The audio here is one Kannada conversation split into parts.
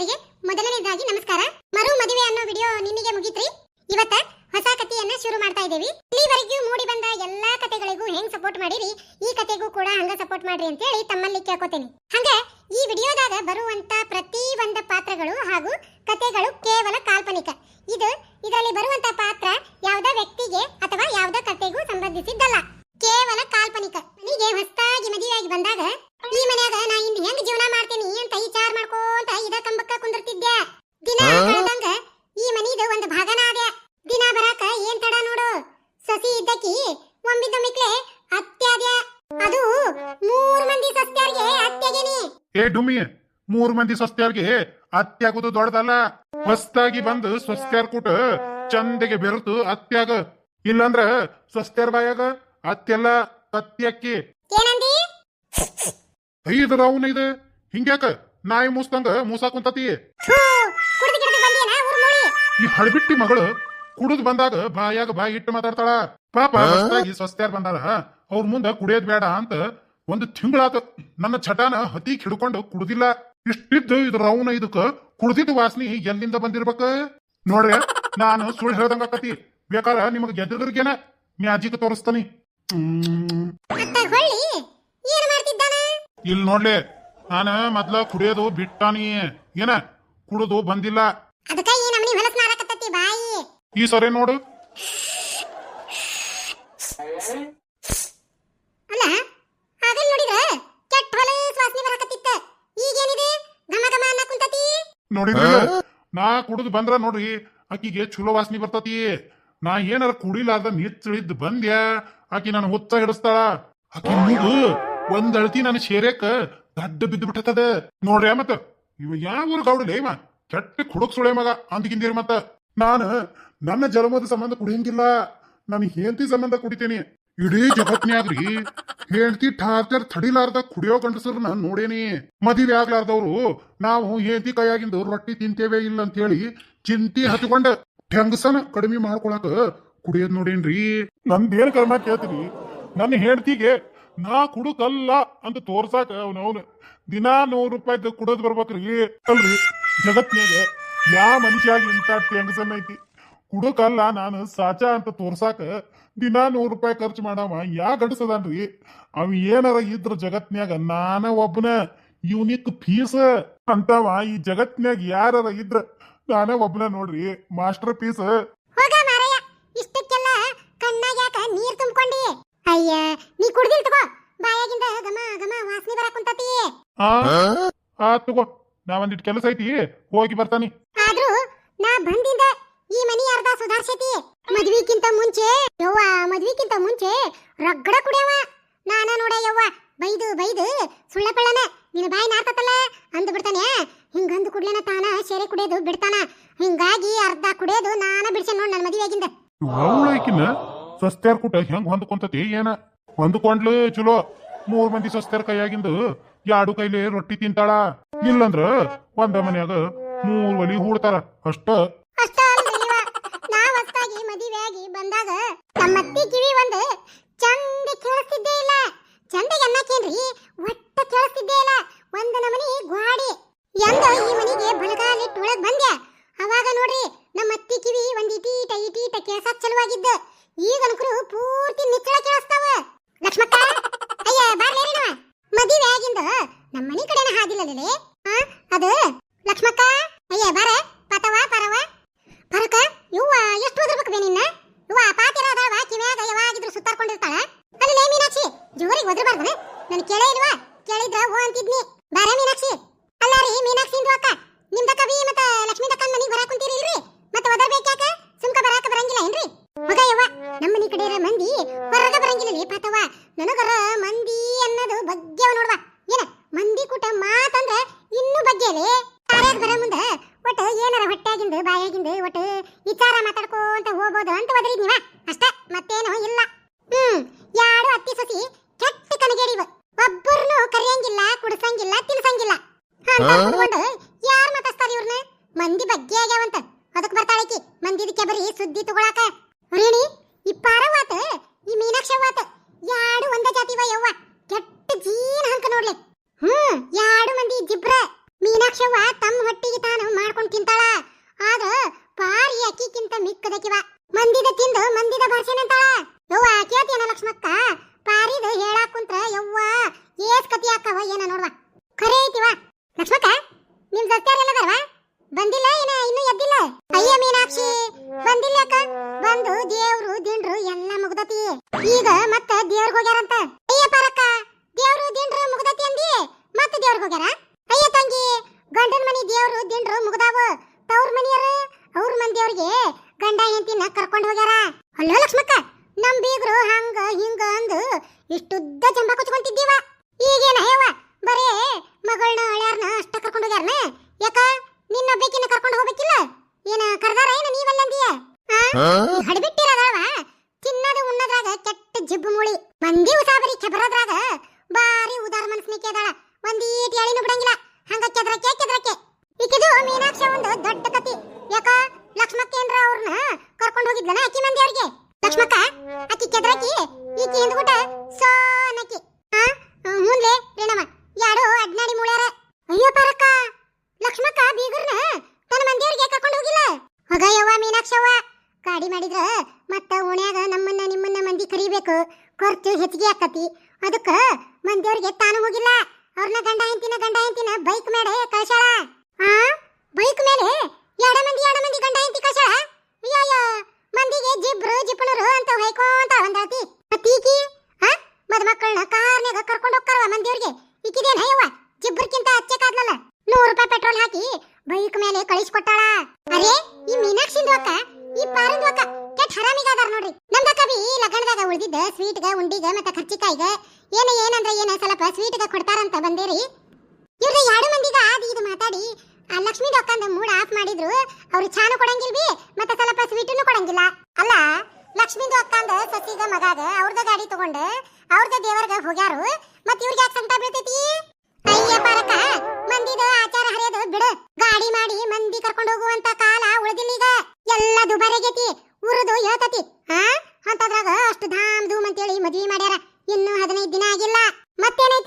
ವೀಕ್ಷಕರಿಗೆ ಮೊದಲನೇದಾಗಿ ನಮಸ್ಕಾರ. ಮರು ಮದುವೆ ಅನ್ನೋ ವಿಡಿಯೋ ನಿಮಗೆ ಮುಗಿತ್ರಿ? ಇವತ್ತ ಹೊಸ ಕಥೆಯನ್ನ ಶುರು ಮಾಡ್ತಾ ಇದ್ದೀವಿ. ಇಲ್ಲಿವರೆಗೂ ಮೂಡಿ ಬಂದ ಎಲ್ಲಾ ಕಥೆಗಳಿಗೂ ಹೆಂಗ್ ಸಪೋರ್ಟ್ ಮಾಡಿರಿ, ಈ ಕಥೆಗೂ ಕೂಡ ಹಂಗ ಸಪೋರ್ಟ್ ಮಾಡ್ರಿ ಅಂತ ಹೇಳಿ ತಮ್ಮಲ್ಲಿ ಕೇಳ್ಕೊತೇನೆ. ಹಂಗ ಈ ವಿಡಿಯೋದಾಗ ಬರುವಂತ ಪ್ರತಿ ಒಂದ ಪಾತ್ರಗಳು ಹಾಗೂ ಕಥೆಗಳು ಕೇವಲ ಏ ಡುಮಿ ಮೂರ್ ಮಂದಿ ಸ್ವಸ್ತ್ಯಾರ್ಗೆ ಅತ್ಯಾಗುದು ದೊಡ್ಡದಲ್ಲ. ಹೊಸ್ತಾಗಿ ಬಂದು ಸ್ವಸ್ತ್ಯಾರ್ ಕೂಟ ಚಂದಗೆ ಬೆರೆತು ಅತ್ಯಾಗ. ಇಲ್ಲಂದ್ರ ಸ್ವಸ್ತ್ಯಾರ್ ಬಾಯಾಗ ಅತ್ತೆಲ್ಲ ಕತ್ತಿ ಏನಂದಿ? ಐದು ರೌನ್ ಇದು. ಹಿಂಗ್ಯಾಕ ನಾಯಿ ಮೂಸ್ದಂಗ ಮೂಸಾ ಕುಂತತಿ. ಈ ಹಳಬಿಟ್ಟಿ ಮಗಳು ಕುಡಿದ್ ಬಂದಾಗ ಬಾಯಾಗ ಬಾಯಿ ಇಟ್ಟು ಮಾತಾಡ್ತಾಳ. ಪಾಪ ಹೊಸ್ತಾಗಿ ಸ್ವಸ್ತ್ಯಾರ್ ಬಂದಾರ ಅವ್ರ ಮುಂದ ಕುಡಿಯೋದ್ ಬೇಡ ಅಂತ ಒಂದು ತಿಂಗಳಾತ ನನ್ನ ಚಟಾನ ಹತಿ ಹಿಡ್ಕೊಂಡು ಕುಡ್ದಿಲ್ಲ. ಇಷ್ಟಿದ್ದು ಇದು ರೌನ ಇದಕ್ಕ ಕುಡ್ದಿದ್ದು ವಾಸನಿ ಎಲ್ಲಿಂದ ಬಂದಿರ್ಬೇಕ? ನೋಡ್ರಿ ನಾನು ಸುಳ್ಳು ಹೇಳ್ದಂಗ ಆಕತಿ. ಬೇಕಾರ ನಿಮಗ್ ಗೆದ್ದರಿಗೇನ ಮ್ಯಾಜಿಕ್ ತೋರಿಸ್ತಾನಿ. ಇಲ್ ಇಲ್ಲಿ ನೋಡ್ಲಿ ನಾನ ಮೊದ್ಲ ಕುಡಿಯೋದು ಬಿಟ್ಟಾನಿ. ಏನ ಕುಡಿದು ಬಂದಿಲ್ಲ. ಈ ಸರಿ ನೋಡು ಅಲ್ಲ ಆಗಲ್ ನೋಡಿದ್ರ ಕೆಟ್ಟ ಹೊಲಸ್ ವಾಸನೆ ಬರಾಕತ್ತಿತ್ತ ಈಗೇನಿದೆ ಘಮ ಘಮ ಅನ್ನ ಕುಂತತಿ ನೋಡಿದ್ರಿ ನಾ ಕುಡಿದು ಬಂದ್ರ ನೋಡ್ರಿ ಆಕಿಗೆ ಚಲೋ ವಾಸನೆ ಬರ್ತತಿ. ನಾ ಏನಾರ ಕುಡಿಲಾರ್ದ ನಿಚ್ಚಳಿದ್ ಬಂದ್ಯ? ಆಕಿ ನಾನು ಹುತ್ತ ಹಿಡಿಸ್ತಾಳ. ಆಕಿ ಮೂಗು ಒಂದ್ ಅಳತಿ ನನ್ ಶೇರ್ಯಾಕ ದಡ್ಡ ಬಿದ್ದು ಬಿಟ್ಟದ ನೋಡ್ರಿ ಮತ್ತ ಇವ ಯಾವ ಗೌಡಲೇ ಇವ? ಕೆಟ್ಟ ಕುಡಕ್ ಸುಳೆ ಮಗ ಅಂದ್ಕಿಂದಿರಿ ಮತ್ತ. ನಾನು ನನ್ನ ಜನ್ಮದ ಸಂಬಂಧ ಕುಡಿಯಂಗಿಲ್ಲ. ನಾನು ಹೆಂಡತಿ ಸಂಬಂಧ ಕುಡಿತೇನೆ. ಇಡೀ ಜಗತ್ನ್ಯಾಗ್ರಿ ಹೆಂಡತಿ ಠಾರ್ಚರ್ ತಡಿಲಾರ್ದ ಕುಡಿಯೋ ಗಂಡಸರ್ನ ನೋಡೇನಿ. ಮದುವೆ ಆಗ್ಲಾರ್ದವ್ರು, ನಾವು ಹೆಂಡತಿ ಕೈಯಾಗಿಂದು ರೊಟ್ಟಿ ತಿಂತೇವೆ ಇಲ್ಲ ಅಂತ ಹೇಳಿ ಚಿಂತಿ ಹಚ್ಕೊಂಡ ಹೆಂಗಸನ ಕಡಿಮೆ ಮಾಡ್ಕೊಳಕ ಕುಡಿಯೋದ್ ನೋಡೇನ್ರಿ. ನಂದೇನ್ ಕರ್ಮ ಕೇಳ್ತೀನಿ? ನನ್ನ ಹೆಂಡತಿಗೆ ನಾ ಕುಡುಕಲ್ಲ ಅಂತ ತೋರ್ಸಾಕ ಅವನವನು. ದಿನಾ ನೂರು ರೂಪಾಯಿ ಕುಡೋದ್ ಬರ್ಬೇಕ್ರಿ. ಅಲ್ರಿ, ಜಗತ್ನ್ಯಾಗ ಯಾ ಮನುಷ್ಯ ಇಂತ ಹೆಂಗಸನ್ ಐತಿ? ಕುಡುಕಲ್ಲ ನಾನು ಸಾಚಾ ಅಂತ ತೋರ್ಸಾಕ ದಿನಾ ನೂರು ರೂಪಾಯಿ ಖರ್ಚು ಮಾಡವ ಯಾ ಗಡಸದನ್ರಿ? ಅವ ಏನಾರ ಇದ್ರ ಜಗತ್ನ್ಯಾಗ ನಾನ ಒಬ್ಬನ ಯೂನಿಕ್ ಫೀಸ್ ಅಂತವ ಈ ಜಗತ್ನ್ಯಾಗ ಯಾರ ಇದ್ರ ನಾನ ಒಬ್ಬನ ನೋಡ್ರಿ ಮಾಸ್ಟರ್ ಪೀಸ್ ಇಷ್ಟಕ್ಕೆಲ್ಲ ಕಣ್ಣಾಗ ಯಾಕ ನೀರ್ ತುಂಬ್ಕೊಂಡಿ? ಅಯ್ಯ ನೀ ಕುಡ್ದಿಲ್ ತಗೋ ಬಾಯಾಗಿಂದ ಗಮ ಗಮ ವಾಸನೆ ಬರಕ್ ಕುಂತತಿ. ಆ ಆ ತಗೋ ನಾ ಒಂದಿಟ್ ಕೆಲಸ ಐತಿ ಹೋಗಿ ಬರ್ತಾನಿ. ಆದ್ರೂ ನಾ ಬಂದಿಂದ ಈ ಮನಿ ಅರ್ಧ ಸುಧಾರ್ಸೈತಿ. ಮದ್ವಿಕ್ಕಿಂತ ಮುಂಚೆ, ಯವ್ವ, ಮದ್ವಿಕ್ಕಿಂತ ಮುಂಚೆ ರಗ್ಗಡ ಕುಡಿಯವ. ನಾನ ನೋಡ ಯವ್ವ, ಬೈದು ಬೈದು ಸುಳ್ಳ ಪಳ್ಳನ, ನಿನ್ನ ಬಾಯಿ ನಾರ್ತತಲ್ಲ, ಅಂದು ಬಿಡ್ತಾನೆ. ಹಿಂಗಂದು ಕುಡ್ಲೇನ ತಾನ ಸೇರೆ ಕುಡಿಯೋದು, ಬಿಡ್ತಾನ. ಹಿಂಗಾಗಿ ಅರ್ಧ ಕುಡಿಯೋದು, ನಾನ ಬಿಡ್ಸೆ ನೋಡ್ ನನ್ನ ಮದುವೆಗಿಂದ ಅವಳಕಿನ ಸ್ವಸ್ತ್ಯಾರ್ ಕೂಟ ಹೆಂಗ್ ಹೊಂದ್ಕೊಂತತಿ, ಏನ? ಹೊಂದ್ಕೊಂಡ್ಲು ಚಲೋ. ಮೂರ್ ಮಂದಿ ಸಸ್ತ್ಯಾರ್ ಕೈಯಾಗಿಂದ ಎರಡು ಕೈಲಿ ರೊಟ್ಟಿ ತಿಂತಾಳ. ಇಲ್ಲಂದ್ರ ಒಂದ ಮನ್ಯಾಗ ಮೂರ್ ಒಲಿ ಹೂಡ್ತಾರ. ಅಷ್ಟ ಅಷ್ಟ ಅಲ್ದಲಿವ ನಾ ಹೊಸ್ತಾಗಿ ಬಂದಾಗ ನಮ್ಮತ್ತಿ ಕಿವಿ ಒಂದು ಚಂದ ಕೇಳಿಸ್ತಿದ್ದೇ ಇಲ್ಲ. ಚಂದಗೆ ಅನ್ನಕೇನ್ರಿ ಒಟ್ಟ ಕೇಳಿಸ್ತಿದ್ದೇ ಇಲ್ಲ. ಒಂದ ನಮನಿ ಗ್ವಾಡಿ. ಎಂದ ಈ ಮನಿಗೆ ಬಲಗಾಲಿಟ್ಟು ಒಳಗೆ ಬಂದ್ಯ. ಅವಾಗ ನೋಡ್ರಿ, ನಮ್ಮ ಅತ್ತಿ ಕಿವಿ ಒಂದು ಇಟೀಟ ಇಟೀಟ ಕೇಳ್ಸಕ್ ಚಲುವಾಗಿದ್ದ. ಈಗ ಅನುಕರು ಪೂರ್ತಿ ನಿಚ್ಚಳ ಕೇಳಿಸ್ತಾವ ಲಕ್ಷ್ಮಕ್ಕ ಅಯ್ಯ ಬಾರ್ಲೇರಿ ನಾವ ಮದುವೆ ಆಗಿಂದ ನಮ್ಮ ಮನಿ ಕಡೆನ ಹಾದಿಲ್ಲಲೇ ಆ ಅದು ಲಕ್ಷ್ಮಕ್ಕ ಅಯ್ಯ ಬಾರ ಪತವ ಪರವ ಪರಕ ಇವ್ವ ಎಷ್ಟು ಓದಿರ್ಬೇಕು ಬೇ ನಿನ್ನ ಇವ್ವ ಪಾತಿರ ಅದಾವ ಕಿವ್ಯಾಗ ಯಾವಾಗಿದ್ರು ಸುತ್ತಾರ್ಕೊಂಡಿರ್ತಾಳ ಅಲ್ಲೇ ಮೀನಾಕ್ಷಿ ಜೋರಿಗೆ ಒದರಬಾರ್ದನ? ನನ್ ಕೇಳೇ ಇಲ್ವಾ? ಕೇಳಿದ್ರ ಓ ಅಂತಿದ್ನಿ. ಬಾರೇ ಮೀನಾಕ್ಷಿ. ಅಲ್ಲ ರೀ, ಮೀನಾಕ್ಷಿ ಅಕ್ಕ. ನಿಮ್ದ ಕವಿ ಮತ್ತ ಲಕ್ಷ್ಮೀ ತಕ್ಕ ಮನಿಗೆ ಬರಾಕ್ ಕುಂತೀರಿ ಇಲ್ರಿ? ಮತ್ತ ಒದರ್ಬೇಕ್ಯಾಕ ಸುಮ್ಕ ಬರಾಕ ಬರಂಗಿಲ್ಲ ಏನ್ರಿ? ಮಗ ನಮ್ಮ ಮನಿ ಕಡೆ ಮಂದಿ, ಹೊರಗ ಬರಂಗಿಲ್ಲ ಲೇ ಪಾತವ್ವ. ನನಗರ ಮಂದಿ ಅನ್ನೋದು ಬಗ್ಗೆವ ನೋಡ್ವಾ. ಏನ? ಮಂದಿ ಕೂಟ ಮಾತಂದ್ರ ಇನ್ನೂ ಬಗ್ಗೆಲೆ ಕಾರ್ಯಾಗ ಬರ ಮುಂದ, ಒಟ್ಟು ಏನಾರ ಹೊಟ್ಟ್ಯಾಗಿಂದ ಬಾಯಾಗಿಂದ, ಒಟ್ಟು ವಿಚಾರ ಮಾತಾಡ್ಕೋಂತ ಹೋಗೋದು ಅಂತ ಒದರಿದ್ ನೀವ ಅಷ್ಟ, ಮತ್ತೇನೋ ಇಲ್ಲ. ಹ್ಮ್ ಯಾರು ಅತ್ತಿ ಸಸಿ ಕನಗೇರಿವ. ಒಬ್ಬರನು ಕರೆಯಂಗಿಲ್ಲ ಕುಡಿಸಂಗಿಲ್ಲ ತಿನ್ಸಂಗಿಲ್ಲ. ಅಂತ ಯಾರ್ ಮಾತಾಡ್ತಾರ ಇವ್ರನ್ನ ಮಂದಿ ಬಗ್ಗೆ ಆಗ್ಯಾವಂತ. ಅದಕ್ಕೆ ಬರ್ತಾಳಕಿ ಮಂದಿದಕ್ಕೆ ಬರೀ ಸುದ್ದಿ ತಗೊಳಕ. ರೇಣಿ ಈ ಪಾರವಾತ ಈ ಮೀನಾಕ್ಷವಾತ ಯಾಡು ಒಂದ ಜಾತಿವ ಯವ್ವ. ಕೆಟ್ಟ ಜೀನ್ ಹಂಕ ನೋಡ್ಲಿ. ಹ್ಮ್ ಯಾಡು ಮಂದಿ ಜಿಬ್ರ ಮೀನಾಕ್ಷವ್ವ ತಮ್ಮ ಹೊಟ್ಟಿಗೆ ತಾನು ಮಾಡ್ಕೊಂಡು ತಿಂತಾಳ. ಆದ್ರ ಪಾರಿ ಅಕ್ಕಿಕ್ಕಿಂತ ಮಿಕ್ಕದಕಿವ ಮಂದಿದ ತಿಂದು ಮಂದಿದ ಭಾಷೆನಂತಾಳ ಯವ್ವ ಕೇಳ್ತೀಯನ ಲಕ್ಷ್ಮಕ್ಕ? ಬರ್ತಾವ ಏನ ನೋಡ್ವಾ. ಖರೆ ಐತಿವ ಲಕ್ಷ್ಮಕ್ಕ, ನಿಮ್ ದಸ್ತಾರೆಲ್ಲ ಬರ್ವಾ? ಬಂದಿಲ್ಲ ಏನ? ಇನ್ನೂ ಎದ್ದಿಲ್ಲ? ಅಯ್ಯ ಮೀನಾಕ್ಷಿ, ಬಂದಿಲ್ಲ ಅಕ್ಕ. ಬಂದು ದೇವ್ರು, ದಿಂಡ್ರು ಎಲ್ಲ ಮುಗ್ದತಿ. ಈಗ ಮತ್ತೆ ದೇವ್ರಿಗೆ ಹೋಗ್ಯಾರಂತ? ಅಯ್ಯ ಪರಕ್ಕ ದೇವ್ರು, ದಿಂಡ್ರು ಮುಗ್ದತಿ ಅಂದಿ ಮತ್ತೆ ದೇವ್ರಿಗೆ ಹೋಗ್ಯಾರ? ಹಡಬಿಟ್ಟಿರದವ ಚಿನ್ನದ ಉಣ್ಣದ್ರಾಗ ಕೆಟ್ಟ ಜಿಬ್ಬು ಮೂಳಿ. ಮಂದಿ ಉಸಾಬರಿ ಕೆಬರದ್ರಾಗ ಬಾರಿ ಉದಾರ ಮನಸ್ನಿಕೆ ಅದಾಳ ಒಂದೀಟ್ ಎಳಿನೂ ಬಿಡಂಗಿಲ್ಲ. ಹಂಗ ಕೆದ್ರಕ್ಕೆ ಕೆದ್ರಕ್ಕೆ. ಈಕಿದು ಮೀನಾಕ್ಷ ಒಂದು ದೊಡ್ಡ ಕತಿ. ಯಾಕ ಲಕ್ಷ್ಮಕ್ಕೇಂದ್ರ ಅವ್ರನ್ನ ಕರ್ಕೊಂಡು ಹೋಗಿದ್ಲನ ಅಕ್ಕಿ ಮಂದಿ ಅವ್ರಿಗೆ ಲಕ್ಷ್ಮಕ್ಕ ಅಕ್ಕಿ ಕೆದ್ರಕಿ ಈಕಿ ಹಿಂದ್ಬಿಟ್ಟ ಸೋನಕಿ ಹಾ ಮುಂದೆ ರೇಣಮ್ಮ ಯಾರೋ ಅಡ್ನಾಡಿ ಮೂಳ್ಯಾರ ಅಯ್ಯೋ ಪರಕ್ಕ ಲಕ್ಷ್ಮಕ್ಕ ಬೀಗರ್ನ ತನ್ನ ಮಂದಿಯವ್ರಿಗೆ ಕರ್ಕೊಂಡು ಹೋಗಿಲ್ಲ ಹೋಗ ಯವ್ವ ಮೀನಾಕ್ಷವ್ವ ಗಾಡಿ ಮಾಡಿದ್ರ ಮತ್ತ ಓಣ್ಯಾಗ ನಮ್ಮನ್ನ ನಿಮ್ಮನ್ನ ಮಂದಿ ಕರಿಬೇಕು ಖರ್ಚು ಹೆಚ್ಚಿಗೆ ಆಕತಿ ಅದಕ್ಕ ಮಂದಿಯವ್ರಿಗೆ ತಾನು ಹೋಗಿಲ್ಲ ಅವ್ರನ್ನ ಗಂಡ ಹೆಂತಿನ ಗಂಡ ಹೆಂತಿನ ಬೈಕ್ ಮೇಲೆ ಕಳ್ಸಾಳ ಆ ಬೈಕ್ ಮೇಲೆ ಎಡ ಮಂದಿ ಎಡ ಮಂದಿ ಗಂಡ ಹೆಂತಿ ಕಳ್ಸಾಳ ಅಯ್ಯಯ್ಯ ಮಂದಿಗೆ ಜಿಬ್ರು ಜಿಪಣರು ಅಂತ ಹೊಯ್ಕೊಂತ ಒಂದಾತಿ ಮತ್ತೀಕಿ ಆ ಮದುಮಕ್ಕಳನ್ನ ಕಾರ್ನ್ಯಾಗ ಕರ್ಕೊಂಡು ಹೋಗ್ತಾರವ ಮಂದಿಯವ್ರಿಗೆ ಈಕಿದೇನ್ ಹಯ್ಯವ್ವ ಜಿಬ್ರಕ್ಕಿಂತ ಹಚ್ಚಕಾದ್ಲಲ್ಲ ನೂರು ರೂಪಾಯಿ ಪೆಟ್ರೋಲ್ ಹಾಕಿ ಬೈಕ್ ಕಳಿಸ್ಕೊಟ್ಟಾಳ ಅರೇ, ಈ ಮೀನಾಕ್ಷಿ ಅಕ್ಕ, ಈ ಪಾರಂದು ಅಕ್ಕ ಕೆಟ್ಟ ಹರಾಮಿಗಾದಾರ ನೋಡ್ರಿ. ನಮ್ದ ಕವಿ ಲಗ್ನದಾಗ ಉಳಿದಿದ್ದ ಸ್ವೀಟ್ಗ ಉಂಡಿಗ ಮತ್ತ ಖರ್ಚಿಕಾಯಿಗ. ಏನ, ಏನಂದ್ರ ಏನ ಸ್ವಲ್ಪ ಸ್ವೀಟ್ಗ ಕೊಡ್ತಾರಂತ ಬಂದೇರಿ. ಇವ್ರ ಎರಡು ಮಂದಿಗ ಆದಿ ಇದು ಮಾತಾಡಿ, ಆ ಲಕ್ಷ್ಮೀ ದೊಕ್ಕಂದ ಮೂಡ್ ಆಫ್ ಮಾಡಿದ್ರು, ಅವ್ರು ಚಾನು ಕೊಡಂಗಿಲ್ವಿ ಮತ್ತೆ ಸ್ವಲ್ಪ ಸ್ವೀಟನ್ನು ಕೊಡಂಗಿಲ್ಲ. ಅಲ್ಲ ಲಕ್ಷ್ಮೀ ದೊಕ್ಕಂದ ಸಸಿಗ, ಮಗಾಗ ಅವ್ರದ ಗಾಡಿ ತಗೊಂಡ, ಅವ್ರದ ದೇವರ್ಗ ಹೋಗ್ಯಾರು, ಮತ್ತ ಇವ್ರಿಗೆ ಯಾಕೆ ಸಂತ ಬೀಳ್ತೈತಿ? ಅಯ್ಯ ಪಾರಕ, ಮಂದಿದ ಆಚಾರ ಹರಿಯೋದು ಬಿಡು. ಗಾಡಿ ಮಾಡಿ ಮಂದಿ ಕರ್ಕೊಂಡು ಹೋಗುವಂತ ಕಾಲ ಉಳಿದಿಲ್ಲ ಈಗ. ಎಲ್ಲ ದುಬಾರಿಗೈತಿ, ಉರುದು ಹೇಳ್ತತಿ. ಹಾ ಅಂತದ್ರಾಗ ಅಷ್ಟು ಧಾಮ್ ಧೂಮ್ ಅಂತೇಳಿ ಮದ್ವಿ ಮಾಡ್ಯಾರ. ಇನ್ನೂ ಹದಿನೈದು ದಿನ ಆಗಿಲ್ಲ. ಮತ್ತೇನೈತಿ?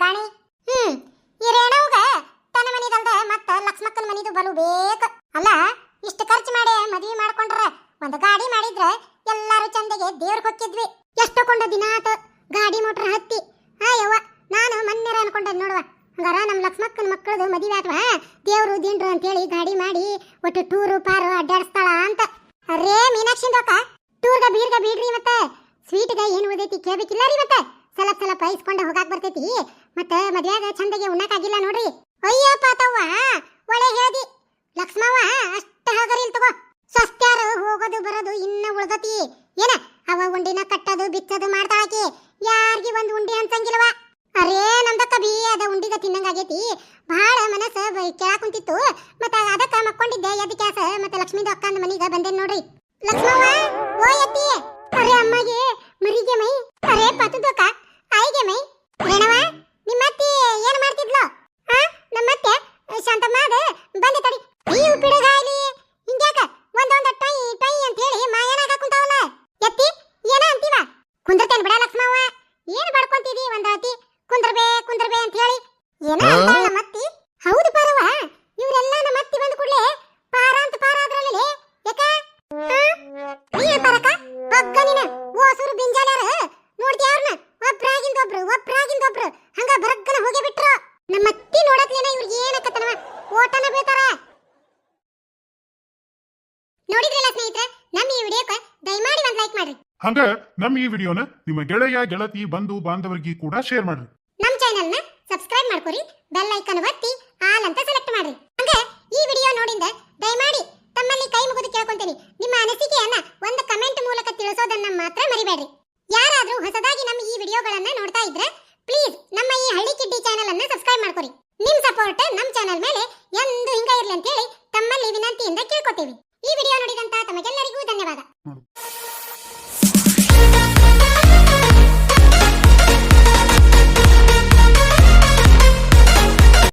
ಬಗ್ಗಾಣಿ ಹ್ಮ್, ಈ ರೇಣವ್ಗ ತನ್ನ ಮನಿದಲ್ದ ಮತ್ತ ಲಕ್ಷ್ಮಕ್ಕನ ಮನಿದು ಬಲು ಬೇಕು ಅಲ್ಲ, ಇಷ್ಟು ಖರ್ಚು ಮಾಡಿ ಮದ್ವಿ ಮಾಡ್ಕೊಂಡ್ರ ಒಂದು ಗಾಡಿ ಮಾಡಿದ್ರ ಎಲ್ಲಾರು ಚಂದಗೆ ದೇವ್ರ ಕೊಕ್ಕಿದ್ವಿ ಎಷ್ಟು ಕೊಂಡ ದಿನ ಆತ ಗಾಡಿ ಮೋಟ್ರ್ ಹತ್ತಿ. ಆ ಯವ್ವ ನಾನು ಮೊನ್ನೆರ ಅನ್ಕೊಂಡೆ ನೋಡುವ. ಹಂಗಾರ ನಮ್ಮ ಲಕ್ಷ್ಮಕ್ಕನ ಮಕ್ಕಳದು ಮದುವೆ ಆತ್ವ? ದೇವ್ರು ದಿಂಡ್ರು ಅಂತೇಳಿ ಗಾಡಿ ಮಾಡಿ ಒಟ್ಟು ಟೂರು, ಪಾರು ಅಡ್ಡಾಡಿಸ್ತಾಳ ಅಂತ. ಅರೇ ಮೀನಾಕ್ಷಿಂದಕ್ಕ ಟೂರ್ಗ, ಬೀರ್ಗ ಬೀಡ್ರಿ ಮತ್ತೆ. ಸ್ವೀಟ್ಗ ಏನು ಓದೈತಿ ಕೇಳ್ಬೇಕಿಲ್ಲ ರೀ ಮತ್ತೆ ಸ್ವಲ್ಪ ಸ್ವಲ್ಪ ಇಸ್ಕೊಂಡು ಹೋಗಾಕ್ ಬರ್ತೈತಿ ಮತ್ತೆ ಮದ್ವೆಯಾಗ ಚಂದಗೆ ಉಣ್ಣಕ್ಕಾಗಿಲ್ಲ ನೋಡ್ರಿ ಅಯ್ಯೋ ಪಾತವ್ವ ಒಳ್ಳೆ ಹೇಳ್ದಿ ಲಕ್ಷ್ಮವ್ವ ಅಷ್ಟ ಹಗರಿಲ್ ತಗೋ ಸ್ವಸ್ತ್ಯಾರು ಹೋಗೋದು ಬರೋದು ಇನ್ನ ಉಳ್ದತಿ ಏನ? ಅವ ಉಂಡಿನ ಬಿತ್ತದು ಮಾಡ್ತಾ ಮಾಡ್ತಾಳಾಕಿ ಯಾರಿಗೆ ಒಂದ್ ಉಂಡಿ ಅನ್ಸಂಗಿಲ್ವ ಅರೇ ನಮ್ದಕ್ಕ ಬಿ ಅದ ಉಂಡಿಗ ತಿನ್ನಂಗಾಗೈತಿ ಬಹಳ ಮನಸ್ಸ ಕೇಳಾಕ್ ಕುಂತಿತ್ತು. ಮತ್ತ ಅದಕ್ಕ ಮಕ್ಕೊಂಡಿದ್ದೆ ಎದ್ ಕ್ಯಾಸ ಮತ್ತೆ ಲಕ್ಷ್ಮೀದ ಅಕ್ಕಂದ ಮನಿಗ ಬಂದೇನ್ ನೋಡ್ರಿ. ಲಕ್ಷ್ಮವ್ವ, ಓ ಎತ್ತಿ. ಅರೆ ಅಮ್ಮಗೆ, ಮರಿಗೆ ಮೈ. ಅರೆ ಪತದಕ್ಕ, ಆಯಿಗೆ ಮೈ. ಹಂಗ ನಮ್ ಈ ವಿಡಿಯೋನ ನಿಮ್ಮ ಗೆಳೆಯ, ಗೆಳತಿ, ಬಂಧು, ಬಾಂಧವರಿಗೆ ಕೂಡ ಶೇರ್ ಮಾಡ್ರಿ. ನಮ್ಮ ನ ಸಬ್ಸ್ಕ್ರೈಬ್ ಮಾಡ್ಕೊರಿ ಬೆಲ್ ಐಕಾನ್ ಒತ್ತಿ ಆಲ್ ಅಂತ ಸೆಲೆಕ್ಟ್ ಮಾಡ್ರಿ. ಹಂಗ ಈ ವಿಡಿಯೋ ನೋಡಿಂದ ದಯಮಾಡಿ ತಮ್ಮಲ್ಲಿ ಕೈ ಮುಗಿದು ಕೇಳ್ಕೊಂತೀನಿ. ನಿಮ್ಮ ಅನಿಸಿಕೆಯನ್ನ ಒಂದು ಕಮೆಂಟ್ ಮೂಲಕ ತಿಳಿಸೋದನ್ನ ಮಾತ್ರ ಮರಿಬೇಡ್ರಿ. ಯಾರಾದ್ರೂ ಹೊಸದಾಗಿ ನಮ್ಮ ಈ ವಿಡಿಯೋಗಳನ್ನ ನೋಡ್ತಾ ಇದ್ರೆ